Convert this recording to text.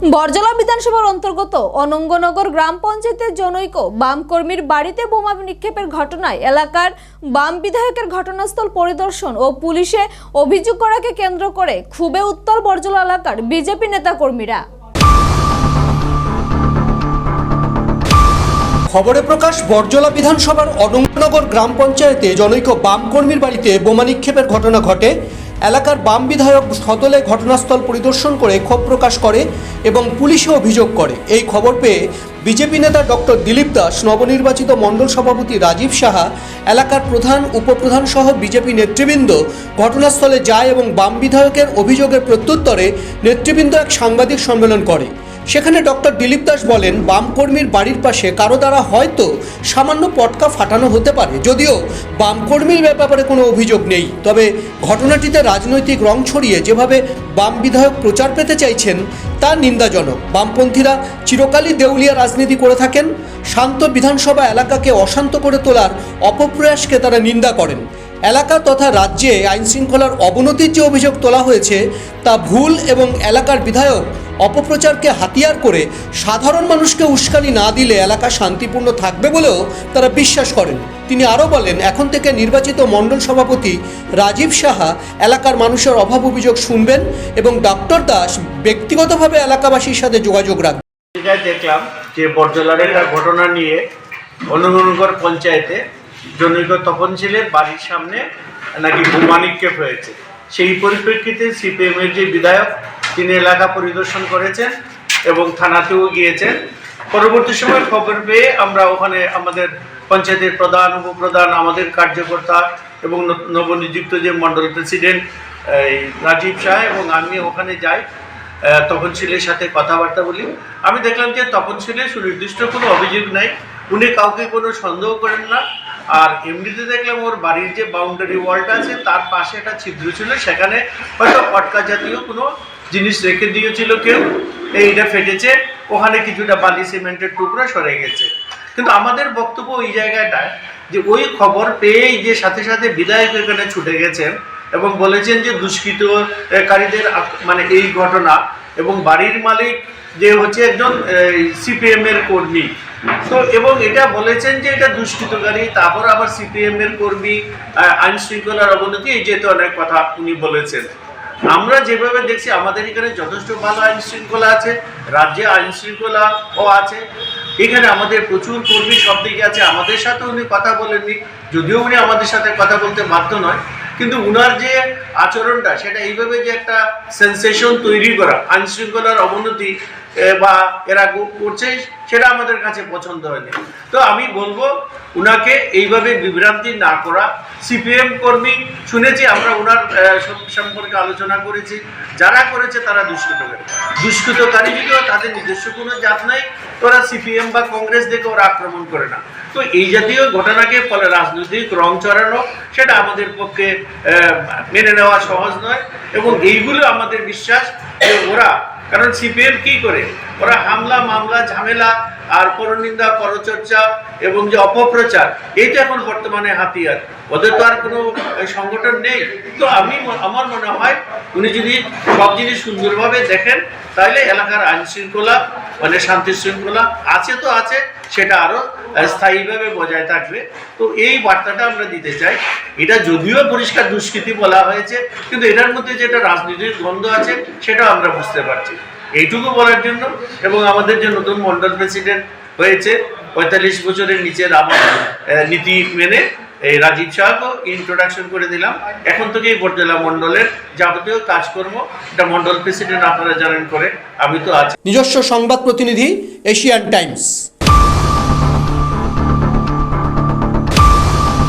বরজলা বিধানসভার অন্তর্গত অনঙ্গনগর গ্রাম পঞ্চায়েতের জনৈক বাম কর্মীর বাড়িতে বোমা নিক্ষেপের ঘটনায় এলাকার বাম বিধায়কের ঘটনাস্থল পরিদর্শন ও পুলিশে অভিযোগ করাকে কেন্দ্র করে খুবই উত্তর বরজলা এলাকার বিজেপি নেতাকর্মীরা। খবরে প্রকাশ, বরজলা বিধানসভার অডঙ্গনগর গ্রাম পঞ্চায়েতে জনৈক বাম কর্মীর বাড়িতে বোমা নিক্ষেপের ঘটনা ঘটে। এলাকার বাম বিধায়ক সদলে ঘটনাস্থল পরিদর্শন করে ক্ষোভ প্রকাশ করে এবং পুলিশে অভিযোগ করে। এই খবর পেয়ে বিজেপি নেতা ডক্টর দিলীপ দাস, নবনির্বাচিত মণ্ডল সভাপতি রাজীব সাহা, এলাকার প্রধান, উপপ্রধান সহ বিজেপি নেতৃবৃন্দ ঘটনাস্থলে যায় এবং বাম বিধায়কের অভিযোগের প্রত্যুত্তরে নেতৃবৃন্দ এক সাংবাদিক সম্মেলন করে। সেখানে ডক্টর দিলীপ দাস বলেন, বাম কর্মীর বাড়ির পাশে কারও দ্বারা হয়তো সামান্য পটকা ফাটানো হতে পারে। যদিও বাম কর্মীর ব্যাপারে কোনো অভিযোগ নেই। তবে ঘটনাটিতে রাজনৈতিক রং ছড়িয়ে যেভাবে বাম বিধায়ক প্রচার পেতে চাইছেন, তা নিন্দাজনক। বামপন্থীরা চিরকালই দেউলিয়া রাজনীতি করে থাকেন। শান্ত বিধানসভা এলাকাকে অশান্ত করে তোলার অপপ্রয়াসকে তারা নিন্দা করেন। এলাকা তথা রাজ্যে আইনশৃঙ্খলার অবনতির যে অভিযোগ তোলা হয়েছে, তা ভুল এবং এলাকার বিধায়ক অপপ্রচারকে হাতিয়ার করে সাধারণ মানুষকে উস্কানি না দিলে এলাকা শান্তিপূর্ণ থাকবে বলেও তারা বিশ্বাস করেন। তিনি আরও বলেন, এখন থেকে নির্বাচিত মণ্ডল সভাপতি রাজীব সাহা এলাকার মানুষের অভাব অভিযোগ শুনবেন এবং ডক্টর দাস ব্যক্তিগতভাবে এলাকাবাসীর সাথে যোগাযোগ রাখবেন। দেখলাম যে বরজলার একটা ঘটনা নিয়ে অনুগুণগর পঞ্চায়েতে জনৈক তপনশীলের বাড়ির সামনে নাকি বোমা নিক্ষেপ হয়েছে। সেই পরিপ্রেক্ষিতে সিপিএমের যে বিধায়ক তিনি এলাকা পরিদর্শন করেছেন এবং থানাতেও গিয়েছেন। পরবর্তী সময় খবর পেয়ে আমরা ওখানে আমাদের পঞ্চায়েতের প্রধান, উপপ্রধান, আমাদের কার্যকর্তা এবং নবনিযুক্ত যে মণ্ডল প্রেসিডেন্ট, এই রাজীব শাহ এবং আমি ওখানে যাই তপনশীলের সাথে কথাবার্তা বলি। আমি দেখলাম যে তপনশীলের সুনির্দিষ্ট কোনো অভিযোগ নাই। উনি কাউকে কোনো সন্দেহ করেন না। আর এমনিতে দেখলাম ওর বাড়ির যে বাউন্ডারি ওয়ালটা আছে, তার পাশে একটা ছিদ্র ছিল, সেখানে হয়তো পটকা জাতীয় কোনো জিনিস রেখে দিয়েছিল কেউ এইটা ফেটেছে, ওখানে কিছুটা বালি সিমেন্টের টুকরো সরে গেছে। কিন্তু আমাদের বক্তব্য ওই জায়গাটায় যে ওই খবর পেয়েই যে সাথে সাথে বিধায়ক এখানে ছুটে গেছেন এবং বলেছেন যে দুষ্কৃতকারীদের মানে এই ঘটনা এবং বাড়ির মালিক যে হচ্ছে একজন সিপিএম এর কর্মী। তো এবং এটা বলেছেন যে এটা দুষ্কৃতকারী তারপর আবার সিপিএম এর কর্মী আইন শৃঙ্খলার অবনতি, এই যেহেতু অনেক কথা উনি বলেছেন। আমরা যেভাবে দেখছি, আমাদের এখানে যথেষ্ট ভালো আইন শৃঙ্খলা আছে, রাজ্যে আইন শৃঙ্খলাও আছে। এখানে আমাদের প্রচুর কর্মী সব দিকে আছে। আমাদের সাথে উনি কথা বলেননি, যদিও উনি আমাদের সাথে কথা বলতে বাধ্য নয়, কিন্তু উনার যে আচরণটা, সেটা এইভাবে যে একটা সেন্সেশন তৈরি করা আইন শৃঙ্খলার অবনতি বা এরা করছে, সেটা আমাদের কাছে পছন্দ হয়নি। তো আমি বলব, উনাকে এইভাবে বিভ্রান্তি না করা। সিপিএম কর্মী, শুনেছি আমরা ওনার সম্পর্কে আলোচনা করেছি। যারা করেছে তারা দুষ্কৃতকারী। দুষ্কৃতকারী যদিও তাদের নিজস্ব কোনো জাত নাই। ওরা সিপিএম বা কংগ্রেস দেখে ওরা আক্রমণ করে না। তো এই জাতীয় ঘটনাকে ফলে রাজনৈতিক রং চড়ানো, সেটা আমাদের পক্ষে মেনে নেওয়া সহজ নয়। এবং এইগুলো আমাদের বিশ্বাস যে ওরা কারণ সিপিএম কি করে? ওরা হামলা, মামলা, ঝামেলা আর পরনিন্দা, পরচর্চা এবং যে অপপ্রচার, এইটা এখন বর্তমানে হাতিয়ার। ওদের তো আর কোনো সংগঠন নেই। তো আমি আমার মনে হয় উনি যদি সব জিনিস সুন্দরভাবে দেখেন তাহলে এলাকার আইন শৃঙ্খলা মানে শান্তি শৃঙ্খলা আছে তো আছে সেটা আরও আহ, স্থায়ীভাবে বজায় থাকবে। তো এই বার্তাটা আমরা দিতে চাই। এটা যদিও পরিষ্কার দুষ্কৃতি বলা হয়েছে কিন্তু এটার মধ্যে যেটা রাজনীতির গন্ধ আছে সেটা আমরা বুঝতে পারছি। এইটুকু বলার জন্য এবং আমাদের যে নতুন মন্ডল প্রেসিডেন্ট হয়েছে পঁয়তাল্লিশ বছরের নিচের আমার নীতি মেনে এই রাজীব শাহকে ইন্ট্রোডাকশন করে দিলাম। এখন থেকেই বর্জেলা মন্ডলের যাবতীয় কাজকর্ম এটা মন্ডল প্রেসিডেন্ট আপনারা জানেন করে। আমি তো আছি। নিজস্ব সংবাদ প্রতিনিধি এশিয়ান টাইমস